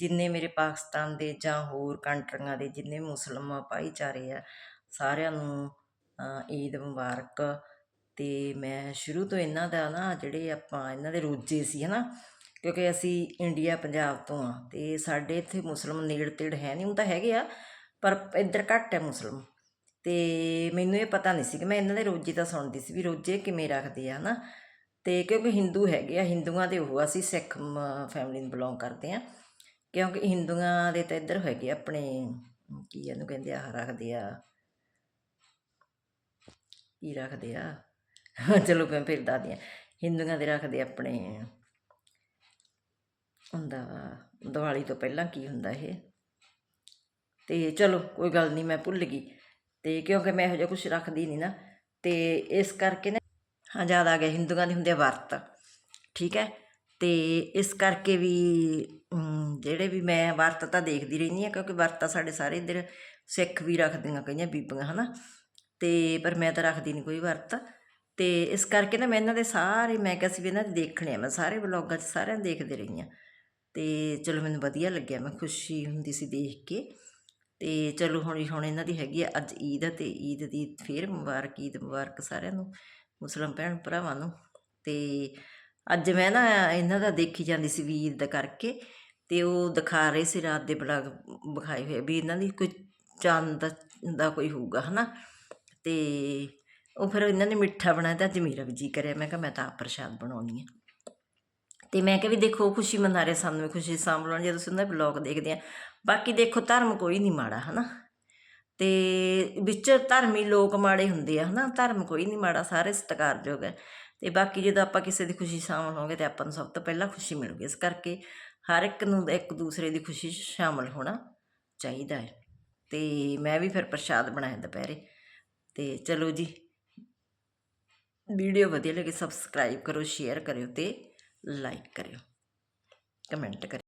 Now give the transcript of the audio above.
ਜਿੰਨੇ ਮੇਰੇ ਪਾਕਿਸਤਾਨ ਦੇ ਜਾਂ ਹੋਰ ਕੰਟਰੀਆਂ ਦੇ ਜਿੰਨੇ ਮੁਸਲਮਾਨ ਭਾਈਚਾਰੇ ਆ, ਸਾਰਿਆਂ ਨੂੰ ਈਦ ਮੁਬਾਰਕ। ਅਤੇ ਮੈਂ ਸ਼ੁਰੂ ਤੋਂ ਇਹਨਾਂ ਦਾ ਨਾ ਜਿਹੜੇ ਆਪਾਂ ਇਹਨਾਂ ਦੇ ਰੋਜੇ ਸੀ, ਹਨਾ? ਕਿਉਂਕਿ ਅਸੀਂ ਇੰਡੀਆ, ਪੰਜਾਬ ਤੋਂ ਆ ਅਤੇ ਸਾਡੇ ਇੱਥੇ ਮੁਸਲਮ ਨੇੜ ਤੇੜ ਹੈ ਨਹੀਂ, ਉਹ ਤਾਂ ਹੈਗੇ ਆ, ਪਰ ਇੱਧਰ ਘੱਟ ਹੈ ਮੁਸਲਮਾਨ। ਅਤੇ ਮੈਨੂੰ ਇਹ ਪਤਾ ਨਹੀਂ ਸੀ ਕਿ ਮੈਂ ਇਹਨਾਂ ਦੇ ਰੋਜੇ ਤਾਂ ਸੁਣਦੀ ਸੀ ਵੀ ਰੋਜੇ ਕਿਵੇਂ ਰੱਖਦੇ ਆ, ਹਨਾ? ਅਤੇ ਕਿਉਂਕਿ ਹਿੰਦੂ ਹੈਗੇ ਆ, ਹਿੰਦੂਆਂ ਦੇ ਉਹ ਅਸੀਂ ਸਿੱਖ ਫੈਮਿਲੀ ਨੂੰ ਬਿਲੋਂਗ ਕਰਦੇ ਆ। ਕਿਉਂਕਿ ਹਿੰਦੂਆਂ ਦੇ ਤਾਂ ਇੱਧਰ ਹੈਗੇ ਆਪਣੇ, ਕੀ ਇਹਨੂੰ ਕਹਿੰਦੇ ਆ ਰੱਖਦੇ ਆ। ਕੀ ਰੱਖਦੇ ਆ? ਚਲੋ ਮੈਂ ਫਿਰ ਦੱਸਦੀ ਆ ਹਿੰਦੂਆਂ ਦੇ ਰੱਖਦੇ ਆਪਣੇ, ਹੁੰਦਾ ਵਾ, ਦੀਵਾਲੀ ਤੋਂ ਪਹਿਲਾਂ ਕੀ ਹੁੰਦਾ ਇਹ। ਤੇ ਚਲੋ ਕੋਈ ਗੱਲ ਨਹੀਂ, ਮੈਂ ਭੁੱਲ ਗਈ। ਤੇ ਕਿਉਂਕਿ ਮੈਂ ਇਹੋ ਜਿਹਾ ਕੁਝ ਰੱਖਦੀ ਨਹੀਂ ਨਾ, ਤੇ ਇਸ ਕਰਕੇ ਨਾ, ਹਾਂ ਯਾਦ ਆ ਗਿਆ, ਹਿੰਦੂਆਂ ਦੇ ਹੁੰਦੇ ਆ ਵਰਤ। ਠੀਕ ਹੈ? ਤੇ ਇਸ ਕਰਕੇ ਵੀ ਜਿਹੜੇ ਵੀ ਮੈਂ ਵਰਤ ਤਾਂ ਦੇਖਦੀ ਰਹਿੰਦੀ ਆ ਕਿਉਂਕਿ ਵਰਤ ਤਾਂ ਸਾਡੇ ਸਾਰੇ ਇੱਧਰ ਸਿੱਖ ਵੀ ਰੱਖਦੀਆਂ ਕਈਆਂ ਬੀਬੀਆਂ, ਹਨਾ? ਤੇ ਪਰ ਮੈਂ ਤਾਂ ਰੱਖਦੀ ਨਹੀਂ ਕੋਈ ਵਰਤ। ਤੇ ਇਸ ਕਰਕੇ ਨਾ ਮੈਂ ਇਹਨਾਂ ਦੇ ਸਾਰੇ, ਮੈਂ ਕਿਹਾ ਸੀ ਵੀ ਇਹਨਾਂ ਦੇ ਦੇਖਣੇ ਆ, ਮੈਂ ਸਾਰੇ ਵਲੋਗਾਂ 'ਚ ਸਾਰਿਆਂ ਦੇ ਦੇਖਦੇ ਰਹੀ ਆ ਤੇ ਚਲੋ ਮੈਨੂੰ ਵਧੀਆ ਲੱਗਿਆ, ਮੈਂ ਖੁਸ਼ੀ ਹੁੰਦੀ ਸੀ ਦੇਖ ਕੇ। ਤੇ ਚਲੋ ਹੁਣ ਹੁਣ ਇਹਨਾਂ ਦੀ ਹੈਗੀ ਆ ਅੱਜ ਈਦ ਆ ਤੇ ਈਦ ਦੀ ਫੇਰ ਮੁਬਾਰਕ, ਈਦ ਮੁਬਾਰਕ ਸਾਰਿਆਂ ਨੂੰ ਮੁਸਲਮਾਨ ਭੈਣ ਭਰਾਵਾਂ ਨੂੰ। ਤੇ ਅੱਜ ਮੈਂ ਨਾ ਇਹਨਾਂ ਦਾ ਦੇਖੀ ਜਾਂਦੀ ਸੀ ਵੀ ਈਦ ਦਾ ਕਰਕੇ। ਅਤੇ ਉਹ ਦਿਖਾ ਰਹੇ ਸੀ ਰਾਤ ਦੇ ਬਲਾਗ ਵਿਖਾਏ ਹੋਏ ਵੀ ਇਹਨਾਂ ਦੀ ਕੋਈ ਚੰਦ ਦਾ ਕੋਈ ਹੋਊਗਾ ਹੈ ਨਾ ਅਤੇ ਉਹ ਫਿਰ ਇਹਨਾਂ ਨੇ ਮਿੱਠਾ ਬਣਾਇਆ ਤਾਂ ਅੱਜ ਮੇਰਾ ਵੀ ਜੀ ਕਰਿਆ। ਮੈਂ ਕਿਹਾ ਮੈਂ ਤਾਂ ਆਪ ਪ੍ਰਸ਼ਾਦ ਬਣਾਉਣੀ ਆ। ਤੇ ਮੈਂ ਕਿਹਾ ਵੀ ਦੇਖੋ ਖੁਸ਼ੀ ਮਨਾ ਰਹੇ ਸਾਨੂੰ ਵੀ ਖੁਸ਼ੀ ਸਾਂਭਲਣ ਜਦੋਂ ਤੁਸੀਂ ਉਹਨਾਂ ਦੇ ਬਲੌਗ ਦੇਖਦੇ ਆ। ਬਾਕੀ ਦੇਖੋ, ਧਰਮ ਕੋਈ ਨਹੀਂ ਮਾੜਾ, ਹਨਾ? ਤੇ ਵਿੱਚ ਧਰਮੀ ਲੋਕ ਮਾੜੇ ਹੁੰਦੇ ਆ, ਹਨਾ? ਧਰਮ ਕੋਈ ਨਹੀਂ ਮਾੜਾ, ਸਾਰੇ ਸਤਿਕਾਰਯੋਗ ਹੈ ਤੇ ਬਾਕੀ ਜਦੋਂ ਆਪਾਂ ਕਿਸੇ ਦੀ ਖੁਸ਼ੀ ਸ਼ਾਮਲ ਹੋਵਾਂਗੇ ਤੇ ਆਪਾਂ ਨੂੰ ਸਭ ਤੋਂ ਪਹਿਲਾਂ ਖੁਸ਼ੀ ਮਿਲੂਗੀ। ਇਸ ਕਰਕੇ ਹਰ ਇੱਕ ਨੂੰ ਇੱਕ ਦੂਸਰੇ ਦੀ ਖੁਸ਼ੀ 'ਚ ਸ਼ਾਮਲ ਹੋਣਾ ਚਾਹੀਦਾ ਹੈ। ਤੇ ਮੈਂ ਵੀ ਫਿਰ ਪ੍ਰਸ਼ਾਦ ਬਣਾਇਆ ਦੁਪਹਿਰੇ। ਤੇ ਚਲੋ ਜੀ, ਵੀਡੀਓ ਵਧੀਆ ਲੱਗੇ, ਸਬਸਕ੍ਰਾਈਬ ਕਰੋ, ਸ਼ੇਅਰ ਕਰਿਓ ਤੇ ਲਾਈਕ ਕਰਿਓ। ਕਮੈਂਟ ਕਰਿਓ।